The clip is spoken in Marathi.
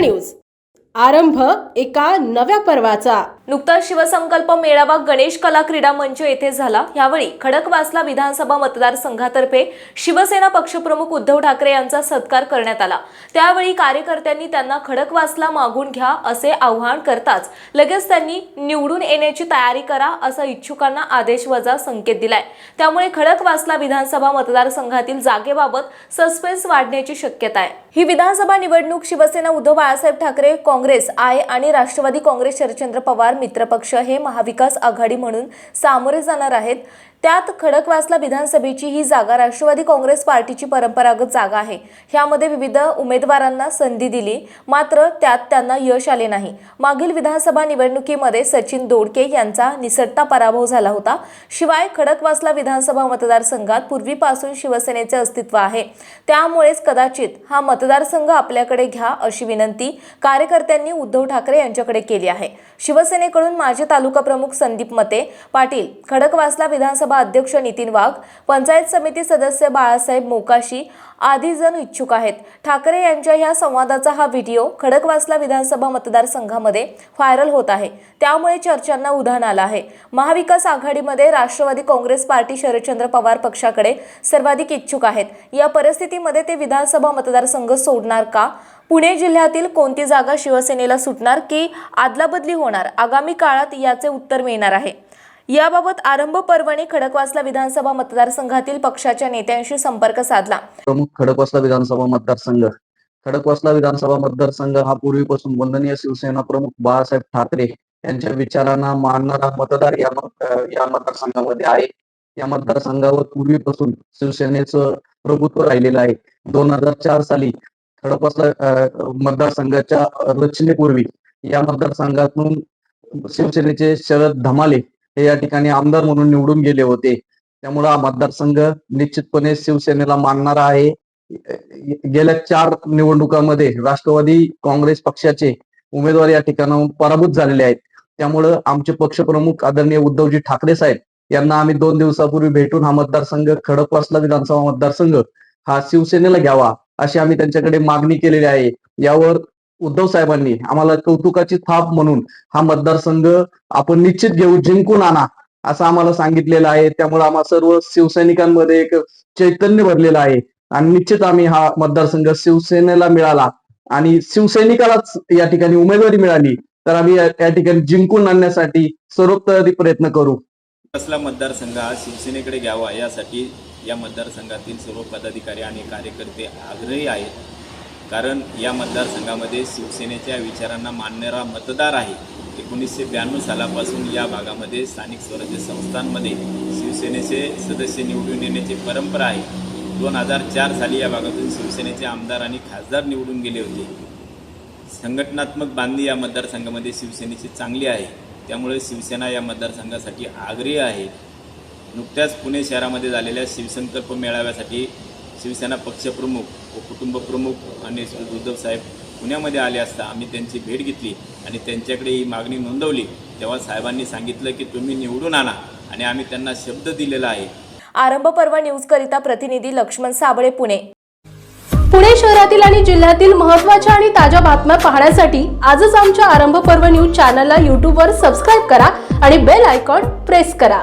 न्यूज आरंभ एका नव्या पर्वाचा. नुकताच शिवसंकल्प मेळावा गणेश कला क्रीडा मंच येथे झाला. यावेळी खडकवासला विधानसभा मतदारसंघातर्फे शिवसेना पक्षप्रमुख उद्धव ठाकरे यांचा सत्कार करण्यात आला. त्यावेळी कार्यकर्त्यांनी त्यांना खडकवासला मागून घ्या असे आवाहन करताच लगेच त्यांनी निवडून येण्याची तयारी करा असा इच्छुकांना आदेश वजा संकेत दिलाय. त्यामुळे खडकवासला विधानसभा मतदारसंघातील जागेबाबत सस्पेन्स वाढण्याची शक्यता आहे. ही विधानसभा निवडणूक शिवसेना उद्धव बाळासाहेब ठाकरे काँग्रेस आय आणि राष्ट्रवादी काँग्रेस शरदचंद्र पवार मित्रपक्ष हे महाविकास आघाडी म्हणून सामोरे जाणार आहेत. त्यात खडकवासला विधानसभेची ही जागा राष्ट्रवादी काँग्रेस पार्टीची परंपरागत जागा आहे. ह्यामध्ये विविध उमेदवारांना संधी दिली मात्र त्यात त्यांना यश आले नाही. मागील विधानसभा निवडणुकीमध्ये सचिन दोडके यांचा निसटता पराभव झाला होता. शिवाय खडकवासला विधानसभा मतदारसंघात पूर्वीपासून शिवसेनेचे अस्तित्व आहे. त्यामुळेच कदाचित हा मतदारसंघ आपल्याकडे घ्या अशी विनंती कार्यकर्त्यांनी उद्धव ठाकरे यांच्याकडे केली आहे. शिवसेनेकडून माजी तालुका प्रमुख संदीप मते पाटील खडकवासला विधानसभा अध्यक्ष नितीन वाघ पंचायत समिती सदस्य बाळासाहेब मोकाशी आदी जण इच्छुक आहेत. ठाकरे यांच्या ह्या संवादाचा हा व्हिडिओ खडकवासला विधानसभा मतदारसंघामध्ये व्हायरल होत आहे. त्यामुळे चर्चांना उधाण आलं आहे. महाविकास आघाडीमध्ये राष्ट्रवादी काँग्रेस पार्टी शरदचंद्र पवार पक्षाकडे सर्वाधिक इच्छुक आहेत. या परिस्थितीमध्ये ते विधानसभा मतदारसंघ सोडणार का? पुणे जिल्ह्यातील कोणती जागा शिवसेनेला सुटणार की आदलाबदली होणार? आगामी काळात याचे उत्तर मिळणार आहे. याबाबत आरंभ पर्वणी खडकवासला विधानसभा मतदारसंघातील पक्षाच्या नेत्यांशी संपर्क साधला. प्रमुख खडकवासला विधानसभा मतदारसंघ. खडकवासला विधानसभा मतदारसंघ हा पूर्वीपासून वंदनीय शिवसेना प्रमुख बाळासाहेब ठाकरे यांच्या विचारांना मानणारा मतदार या या मतदारसंघामध्ये आहे. या मतदारसंघावर पूर्वीपासून शिवसेनेचं प्रभुत्व राहिलेलं आहे. दोन हजार चार साली खडकवासला मतदारसंघाच्या रचनेपूर्वी या मतदारसंघातून शिवसेनेचे शरद धमाले हे या ठिकाणी आमदार म्हणून निवडून गेले होते. त्यामुळे हा मतदारसंघ निश्चितपणे शिवसेनेला मानणारा आहे. गेल्या चार निवडणुकांमध्ये राष्ट्रवादी काँग्रेस पक्षाचे उमेदवार या ठिकाणाहून पराभूत झालेले आहेत. त्यामुळं आमचे पक्षप्रमुख आदरणीय उद्धवजी ठाकरे साहेब यांना आम्ही दोन दिवसापूर्वी भेटून हा मतदारसंघ खडकवासला विधानसभा मतदारसंघ हा शिवसेनेला घ्यावा अशी आम्ही त्यांच्याकडे मागणी केलेली आहे. यावर उद्धव साहेबांनी आम्हाला कौतुकाची थाप म्हणून हा मतदारसंघ आपण निश्चित घेऊ जिंकून आणा असं आम्हाला सांगितलेलं आहे. त्यामुळे आम्हा सर्व शिवसैनिकांमध्ये एक चैतन्य भरलेलं आहे. आणि निश्चित आम्ही हा मतदारसंघ शिवसेनेला मिळाला. आणि शिवसैनिकालाच या ठिकाणी उमेदवारी मिळाली तर आम्ही या ठिकाणी जिंकून आणण्यासाठी सर्वोत्तरी प्रयत्न करू. कसला मतदारसंघ हा शिवसेनेकडे घ्यावा यासाठी या मतदारसंघातील सर्व पदाधिकारी आणि कार्यकर्ते आग्रही आहेत. कारण या मतदारसंघामध्ये शिवसेनेच्या विचारांना मानणारा मतदार आहे. एकोणीसशे ब्याण्णव सालापासून या भागामध्ये स्थानिक स्वराज्य संस्थांमध्ये शिवसेनेचे सदस्य निवडून येण्याची परंपरा आहे. दोन हजार चार साली या भागातून शिवसेनेचे आमदार आणि खासदार निवडून गेले होते. संघटनात्मक बांधणी या मतदारसंघामध्ये शिवसेनेची चांगली आहे. त्यामुळे शिवसेना या मतदारसंघासाठी आग्रही आहे. नुकत्याच पुणे शहरामध्ये झालेल्या शिवसंकल्प मेळाव्यासाठी शिवसेना पक्षप्रमुख व कुटुंबप्रमुख आणि उद्धव साहेब पुण्यामध्ये आले असता आम्ही त्यांची भेट घेतली आणि त्यांच्याकडे ही मागणी नोंदवली. तेव्हा साहेबांनी सांगितलं की तुम्ही निवडून आणा आणि आम्ही त्यांना शब्द दिलेला आहे. आरंभ पर्व न्यूज करिता प्रतिनिधी लक्ष्मण साबळे पुणे. पुणे शहरातील आणि जिल्ह्यातील महत्त्वाच्या आणि ताज्या बातम्या पाहण्यासाठी आजच आमच्या आरंभ पर्व न्यूज चॅनलला यूट्यूबवर सबस्क्राईब करा आणि बेल आयकॉन प्रेस करा.